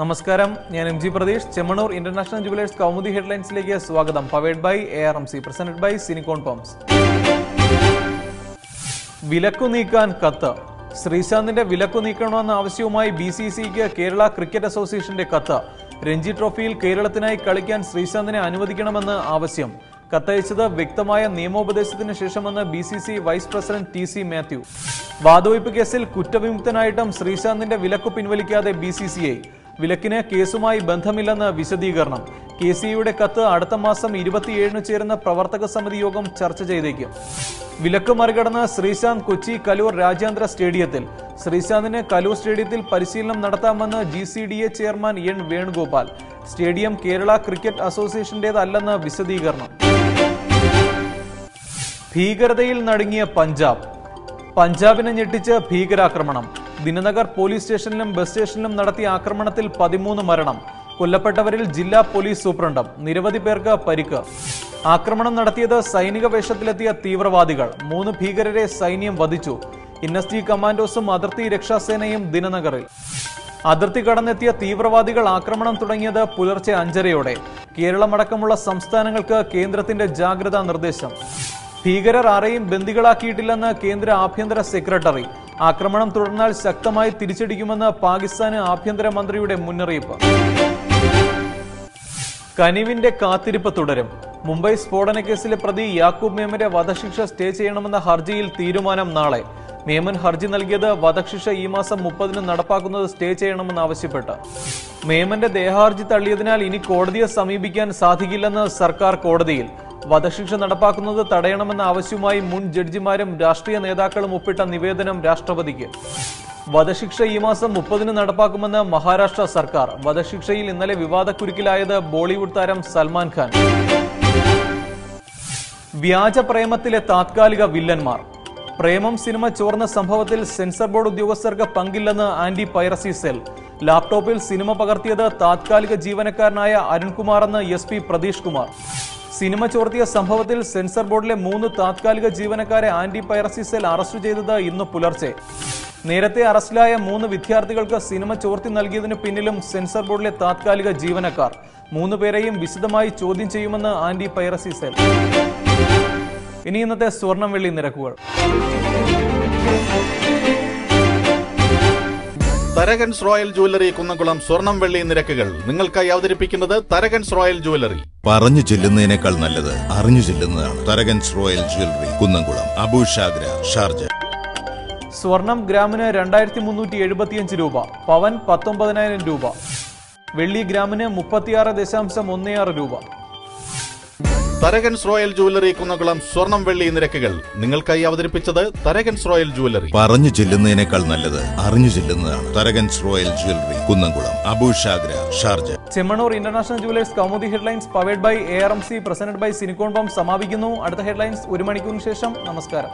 നമസ്കാരം. ഞാൻ M G Pratheesh. Chemmanur international jewellers Kaumudi ഹെഡ്ലൈൻസിലേക്ക് സ്വാഗതം. Powered by A R M C. Presented by സിനിക്കോൺ പോംസ് വിലക്കു നീക്കാൻ കത്ത്. ശ്രീശാന്തിന്റെ വിലക്കു നീക്കണമെന്ന ആവശ്യവുമായി ബി സി സിക്ക് കേരള ക്രിക്കറ്റ് അസോസിയേഷന്റെ കത്ത്. രഞ്ജി ട്രോഫിയിൽ കേരളത്തിനായി കളിക്കാൻ ശ്രീശാന്തിനെ അനുവദിക്കണമെന്ന് ആവശ്യം. കത്തയച്ചത് വ്യക്തമായ നിയമോപദേശത്തിന് ശേഷമെന്ന് B C C vice president T C Mathew. വാതുവയ്പ് കേസിൽ കുറ്റവിമുക്തനായിട്ടും ശ്രീശാന്തിന്റെ വിലക്കു പിൻവലിക്കാതെ ബി സി സി ഐ. വിലക്കിന് കേസുമായി ബന്ധമില്ലെന്ന് വിശദീകരണം. കെ സിയുടെ കത്ത് അടുത്ത മാസം ഇരുപത്തിയേഴിന് ചേരുന്ന പ്രവർത്തക സമിതി യോഗം ചർച്ച ചെയ്തേക്കും. വിലക്ക് മറികടന്ന് ശ്രീശാന്ത് കൊച്ചി കലൂർ രാജ്യാന്തര സ്റ്റേഡിയത്തിൽ. ശ്രീശാന്തിന് കലൂർ സ്റ്റേഡിയത്തിൽ പരിശീലനം നടത്താമെന്ന് G C D A chairman N Venugopal. Stadium Kerala cricket അസോസിയേഷന്റേതല്ലെന്ന് വിശദീകരണം. ഭീകരതയിൽ നടുങ്ങിയ പഞ്ചാബ്. പഞ്ചാബിനെ ഞെട്ടിച്ച് ഭീകരാക്രമണം. ദിനനഗർ പോലീസ് സ്റ്റേഷനിലും ബസ് സ്റ്റേഷനിലും നടത്തിയ ആക്രമണത്തിൽ പതിമൂന്ന് മരണം. കൊല്ലപ്പെട്ടവരിൽ ജില്ലാ പോലീസ് സൂപ്രണ്ടും നിരവധി പേർക്ക് പരിക്ക്. ആക്രമണം നടത്തിയത് സൈനിക വേഷത്തിലെത്തിയ തീവ്രവാദികൾ. മൂന്ന് ഭീകരരെ സൈന്യം വധിച്ചു. എൻ എസ് ജി കമാൻഡോസും അതിർത്തി രക്ഷാസേനയും ദിനനഗറിൽ. അതിർത്തി കടന്നെത്തിയ തീവ്രവാദികൾ ആക്രമണം തുടങ്ങിയത് പുലർച്ചെ അഞ്ചരയോടെ. കേരളമടക്കമുള്ള സംസ്ഥാനങ്ങൾക്ക് കേന്ദ്രത്തിന്റെ ജാഗ്രതാ നിർദ്ദേശം. ഭീകരർ ആരെയും ബന്ദികളാക്കിയിട്ടില്ലെന്ന് കേന്ദ്ര ആഭ്യന്തര സെക്രട്ടറി. ആക്രമണം തുടർന്നാൽ ശക്തമായി തിരിച്ചടിക്കുമെന്ന് പാകിസ്ഥാന് ആഭ്യന്തരമന്ത്രിയുടെ മുന്നറിയിപ്പ്. കനിവിന്റെ കാത്തിരിപ്പ് തുടരും. മുംബൈ സ്ഫോടന കേസിലെ പ്രതി യാക്കൂബ് മേമന്റെ വധശിക്ഷ സ്റ്റേ ചെയ്യണമെന്ന ഹർജിയിൽ തീരുമാനം നാളെ. മേമൻ ഹർജി നൽകിയത് വധശിക്ഷ ഈ മാസം മുപ്പതിന് നടപ്പാക്കുന്നത് സ്റ്റേ ചെയ്യണമെന്നാവശ്യപ്പെട്ട് മേമന്റെ ദേഹാർജി തള്ളിയതിനാൽ ഇനി കോടതിയെ സമീപിക്കാൻ സാധിക്കില്ലെന്ന് സർക്കാർ കോടതിയിൽ. വധശിക്ഷ നടപ്പാക്കുന്നത് തടയണമെന്ന ആവശ്യവുമായി മുൻ ജഡ്ജിമാരും രാഷ്ട്രീയ നേതാക്കളും ഒപ്പിട്ട നിവേദനം രാഷ്ട്രപതിക്ക്. വധശിക്ഷ ഈ മാസം മുപ്പതിന് നടപ്പാക്കുമെന്ന് മഹാരാഷ്ട്ര സർക്കാർ. വധശിക്ഷയിൽ ഇന്നലെ വിവാദക്കുരുക്കിലായത് ബോളിവുഡ് താരം സൽമാൻ ഖാൻ. വ്യാജ പ്രേമത്തിലെ താത്കാലിക വില്ലന്മാർ. പ്രേമം സിനിമ ചോർന്ന സംഭവത്തിൽ സെൻസർ ബോർഡ് ഉദ്യോഗസ്ഥർക്ക് പങ്കില്ലെന്ന് ആന്റി പൈറസി സെൽ. ലാപ്ടോപ്പിൽ സിനിമ പകർത്തിയത് താത്കാലിക ജീവനക്കാരനായ അരുൺകുമാർ എന്ന് S P Pratheesh Kumar. Cinema ചോർത്തിയ സംഭവത്തിൽ സെൻസർ ബോർഡിലെ മൂന്ന് താത്കാലിക ജീവനക്കാരെ ആന്റി പൈറസി സെൽ അറസ്റ്റ് ചെയ്തത് ഇന്ന് പുലർച്ചെ. നേരത്തെ അറസ്റ്റിലായ മൂന്ന് വിദ്യാർത്ഥികൾക്ക് സിനിമ ചോർത്തി നൽകിയതിനു പിന്നിലും സെൻസർ ബോർഡിലെ താത്കാലിക ജീവനക്കാർ. മൂന്ന് പേരെയും വിശദമായി ചോദ്യം ചെയ്യുമെന്ന് ആന്റി പൈറസി സെൽ. ഇനി ഇന്നത്തെ സ്വർണം വെള്ളി നിരക്കുകൾ. തരകൻസ് റോയൽ ജുവല്ലറി കുന്നംകുളം സ്വർണം വെള്ളി നിരക്കുകൾ. നിങ്ങൾക്കായി അവതരിപ്പിക്കുന്നത് തരകൻസ് റോയൽ ജുവല്ലറി. പറഞ്ഞു ചെല്ലുന്നതിനേക്കാൾ നല്ലത് അറിഞ്ഞു ചെല്ലുന്നതാണ്. Tharakan's royal jewellery Kunnamkulam. Abu Shagara Sharjah. സ്വർണം ഗ്രാമിന് രണ്ടായിരത്തി മുന്നൂറ്റി എഴുപത്തിയഞ്ച് രൂപ പവൻ പത്തൊമ്പതിനായിരം രൂപ. വെള്ളി ഗ്രാമിന് മുപ്പത്തിയാറ് ദശാംശം ഒന്നേ ആറ് രൂപ. തരകൻസ് റോയൽ ജുവലറി കുന്നകുളം സ്വർണം വെള്ളി നിരക്കുകൾ. നിങ്ങൾക്കായി അവതരിപ്പിച്ചത് തരകൻസ് റോയൽ ജുവലറി പറഞ്ഞു ചെല്ലുന്നതിനേക്കാൾ നല്ലത് അറിഞ്ഞു ചെല്ലുന്നതാണ് Tharakan's royal jewellery Kunnamkulam. Abu Shagara Sharjah. Chemmanur international jewellers Kaumudi headlines powered by A R M C presented by സിനിക്കോൺ ബോം സമാപിക്കുന്നു. അടുത്ത ഹെഡ്ലൈൻസ് ഒരു മണിക്കൂറിന് ശേഷം. നമസ്കാരം.